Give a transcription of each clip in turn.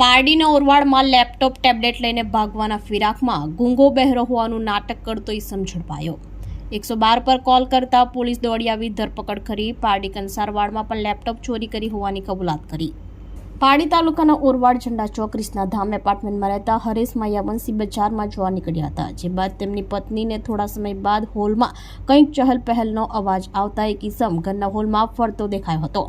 પારડીના ઓરવાડમાં laptop, tablet લઈને ભાગવાના ફિરાકમાં ગુંગો બહેરો હોવાનું નાટક કરતો ઈસમ ઝડપાયો એકસો બાર પર કોલ કરતા પોલીસ દોડી આવી ધરપકડ કરી. પારડી કંસારવાડમાં પણ લેપટોપ ચોરી કરી હોવાની કબૂલાત કરી. પારડી તાલુકાના ઓરવાડ ઝંડા ચોક ધામ એપાર્ટમેન્ટમાં રહેતા હરેશ માયાવંશી બજારમાં જોવા નીકળ્યા હતા. જે બાદ તેમની પત્નીને થોડા સમય બાદ હોલમાં કંઈક ચહલ પહેલનો અવાજ આવતા એક ઇસમ ઘરના હોલમાં ફરતો દેખાયો હતો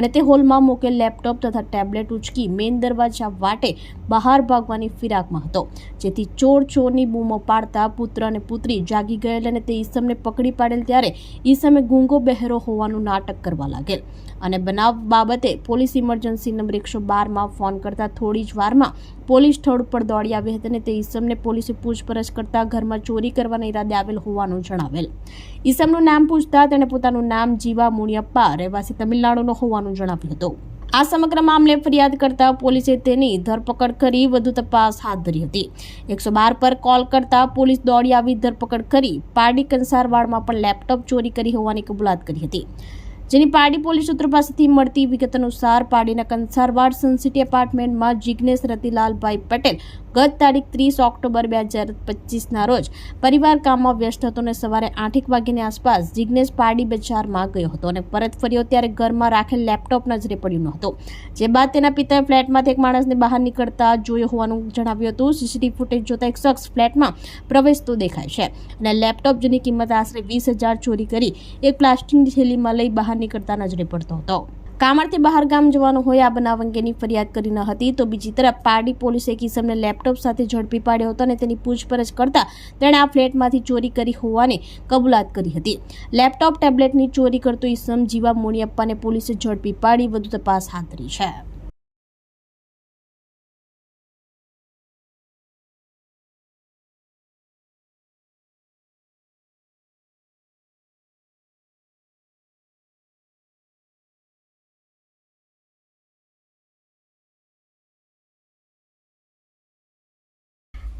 અને તે હોલમાં મૂકેલ લેપટોપ તથા ટેબ્લેટ ઉચકી મેઇન દરવાજા વાટે બહાર ભાગવાની ફિરાકમાં હતો. જેથી ચોર ચોરની બૂમો પાડતા પુત્ર અને પુત્રી જાગી ગયેલ અને તે ઈસમને પકડી પાડેલ ત્યારે ઈસમે ગુંગો બહેરો હોવાનું નાટક કરવા લાગેલ. અને બનાવ બાબતે પોલીસ ઇમરજન્સી નંબર એકસો બારમાં ફોન કરતા થોડી જ વારમાં પોલીસ સ્થળ પર દોડી આવી હતી અને તે ઈસમને પોલીસે પૂછપરછ કરતા ઘરમાં ચોરી કરવાના ઈરાદે આવેલ હોવાનું જણાવેલ. ઈસમનું નામ પૂછતા તેણે પોતાનું નામ જીવા મુનિયપ્પા, રહેવાસી તમિલનાડુનો હોવાનું જણાવ્યું હતું. આ સમગ્ર મામલે ફરિયાદ કરતા પોલીસે તેની ધરપકડ કરી વધુ તપાસ હાથ ધરી હતી. એકસો બાર પર કોલ કરતા પોલીસ દોડી આવી ધરપકડ કરી પારડી કંસારવાડમાં પણ લેપટોપ ચોરી કરી હોવાની કબૂલાત કરી હતી. જેની પાડી પોલીસ સૂત્રો પાસેથી મળતી વિગત અનુસાર પાડીના કંસારવાડ સનસિટી એપાર્ટમેન્ટમાં જિગ્નેશ રતિલાલભાઈ પટેલ ગત તારીખ ત્રીસ ઓક્ટોબર બે હજાર પચીસના રોજ પરિવાર કામમાં વ્યસ્ત હતો અને સવારે આઠેક વાગ્યાની આસપાસ જિગ્નેશ પારડી બજારમાં ગયો હતો અને પરત ફર્યો ત્યારે ઘરમાં રાખેલ લેપટોપ નજરે પડ્યું ન હતું. જે બાદ તેના પિતાએ ફ્લેટમાંથી એક માણસને બહાર નીકળતા જોયો હોવાનું જણાવ્યું હતું. સીસીટીવી ફૂટેજ જોતા એક શખ્સ ફ્લેટમાં પ્રવેશતો દેખાય છે અને લેપટોપ જેની કિંમત આશરે વીસ હજાર ચોરી કરી એક પ્લાસ્ટિકની થેલીમાં લઈ બહાર નીકળતા નજરે પડતો હતો. કામરથી બહાર ગામ જવાનું હોય આ બનાવ અંગેની ફરિયાદ કરી ન હતી તો બીજી તરફ પારડી પોલીસે કિસમને લેપટોપ સાથે ઝડપી પાડ્યો હતો અને તેની પૂછપરછ કરતા તેણે આ ફ્લેટમાંથી ચોરી કરી હોવાની કબૂલાત કરી હતી. લેપટોપ, ટેબ્લેટની ચોરી કરતો ઈસમ, જીવા મોણિયપ્પાને પોલીસે ઝડપી પાડી, વધુ તપાસ હાથ ધરી છે.